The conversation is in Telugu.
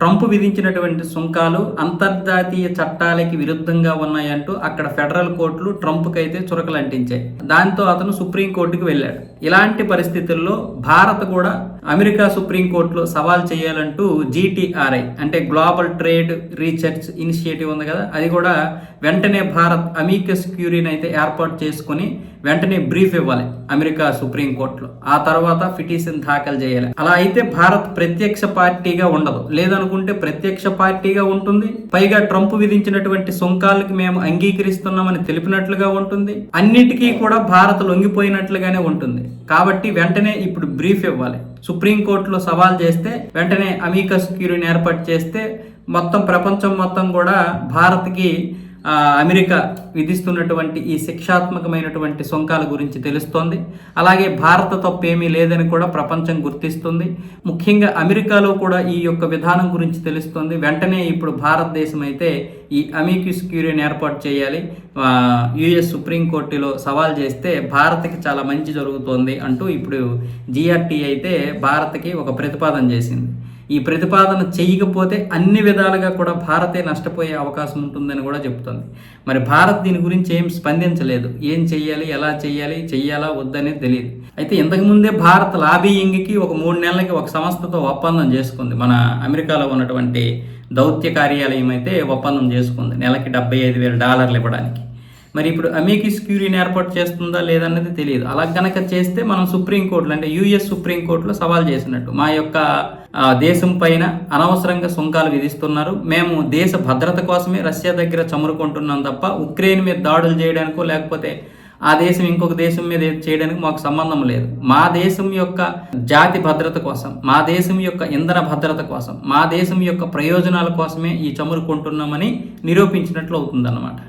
ట్రంప్ విధించినటువంటి సుంకాలు అంతర్జాతీయ చట్టాలకి విరుద్ధంగా ఉన్నాయంటూ అక్కడ ఫెడరల్ కోర్టులు ట్రంప్కి అయితే చురకలు అంటించాయి దాంతో అతను సుప్రీంకోర్టుకు వెళ్ళాడు. ఇలాంటి పరిస్థితుల్లో భారత్ కూడా అమెరికా సుప్రీంకోర్టులో సవాల్ చేయాలంటూ జీటీఆర్ఐ అంటే గ్లోబల్ ట్రేడ్ రీసెర్చ్ ఇనిషియేటివ్ ఉంది కదా అది కూడా వెంటనే భారత్ అమీకస్ క్యూరీని అయితే ఏర్పాటు చేసుకుని వెంటనే బ్రీఫ్ ఇవ్వాలి అమెరికా సుప్రీం కోర్టులో. ఆ తర్వాత పిటిషన్ దాఖలు చేయాలి. అలా అయితే భారత్ ప్రత్యక్ష పార్టీగా ఉండదు. లేదనుకుంటే ప్రత్యక్ష పార్టీగా ఉంటుంది. పైగా ట్రంప్ విధించినటువంటి సుంకాలకి మేము అంగీకరిస్తున్నామని తెలిపినట్లుగా ఉంటుంది. అన్నిటికీ కూడా భారత్ లొంగిపోయినట్లుగానే ఉంటుంది. కాబట్టి వెంటనే ఇప్పుడు బ్రీఫ్ ఇవ్వాలి. సుప్రీంకోర్టులో సవాల్ చేస్తే వెంటనే అమీకస్ క్యూరిని ఏర్పాటు చేస్తే మొత్తం ప్రపంచం మొత్తం కూడా భారత్కి అమెరికా విధిస్తున్నటువంటి ఈ శిక్షాత్మకమైనటువంటి సుంకాల గురించి తెలుస్తోంది. అలాగే భారత తప్పు ఏమీ లేదని కూడా ప్రపంచం గుర్తిస్తుంది. ముఖ్యంగా అమెరికాలో కూడా ఈ యొక్క విధానం గురించి తెలుస్తోంది. వెంటనే ఇప్పుడు భారతదేశం అయితే ఈ అమీక్యూస్ క్యూరియన్ ఏర్పాటు చేయాలి. యుఎస్ సుప్రీంకోర్టులో సవాల్ చేస్తే భారత్కి చాలా మంచి జరుగుతోంది అంటూ ఇప్పుడు జిఆర్టీ అయితే భారత్కి ఒక ప్రతిపాదన చేసింది. ఈ ప్రతిపాదన చేయకపోతే అన్ని విధాలుగా కూడా భారతే నష్టపోయే అవకాశం ఉంటుందని కూడా చెప్తుంది మరి భారత్ దీని గురించి ఏం స్పందించలేదు. ఏం చేయాలి ఎలా చేయాలి చెయ్యాలా? వద్దనేది తెలియదు. అయితే ఇంతకుముందే భారత్ లాబీయింగ్కి ఒక మూడు నెలలకి ఒక సంస్థతో ఒప్పందం చేసుకుంది. మన అమెరికాలో ఉన్నటువంటి దౌత్య కార్యాలయం అయితే ఒప్పందం చేసుకుంది. నెలకి డెబ్బై ఐదు వేల డాలర్లు ఇవ్వడానికి. మరి ఇప్పుడు అమీకిస్ క్యూరీని ఏర్పాటు చేస్తుందా లేదన్నది తెలియదు. అలా గనక చేస్తే మనం సుప్రీంకోర్టులో అంటే యుఎస్ సుప్రీంకోర్టులో సవాల్ చేసినట్టు. మా యొక్క దేశం పైన అనవసరంగా సుంకాలు విధిస్తున్నారు. మేము దేశ భద్రత కోసమే రష్యా దగ్గర చమురుకుంటున్నాం తప్ప ఉక్రెయిన్ మీద దాడులు చేయడానికో లేకపోతే ఆ దేశం ఇంకొక దేశం మీద చేయడానికి మాకు సంబంధం లేదు. మా దేశం యొక్క జాతి భద్రత కోసం మా దేశం యొక్క ఇంధన భద్రత కోసం మా దేశం యొక్క ప్రయోజనాల కోసమే ఈ చమురు కొంటున్నామని నిరూపించినట్లు అవుతుందన్నమాట.